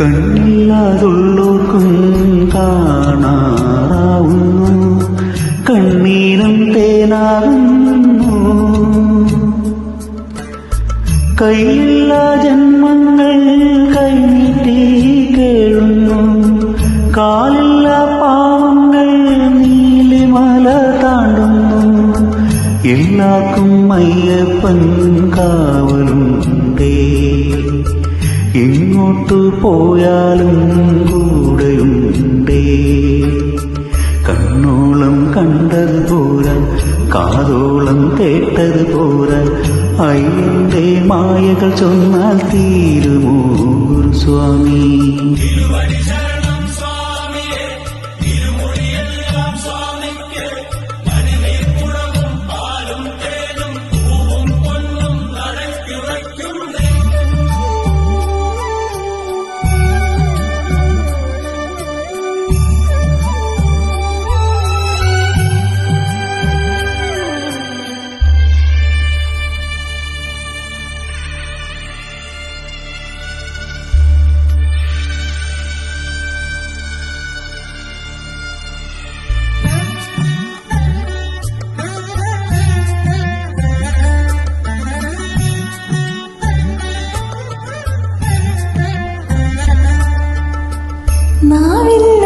കണ്ണില്ലാതുള്ളോർക്കും കാണാറാവുന്നു. കണ്ണീരും തേനാകുന്നു. കയ്യില്ല ജന്മങ്ങൾ കൈനീട്ടി കേഴുന്നു കാലില്ല പാവങ്ങൾ നീലിമല എല്ലാവർക്കും അയ്യപ്പൻ കാവലുണ്ടേ. എങ്ങോട്ടു പോയാലും കൂടെയുണ്ടേ? കണ്ണോളം കണ്ടത് പോര കാതോളം കേട്ടത് പോര. അയ്യന്റെ മായകൾ ചൊന്നാൽ തീരുമോ ഗുരുസ്വാമി നാവില്ലാതുള്ളോരും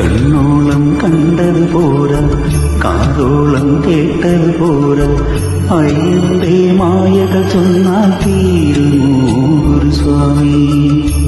കണ്ണോളം കണ്ടത് പോരാ കാതോളം കേട്ടത് പോരാ. അയ്യന്റെ മായകൾ ചൊന്നാൽ തീരുമോ ഗുരുസ്വാമി?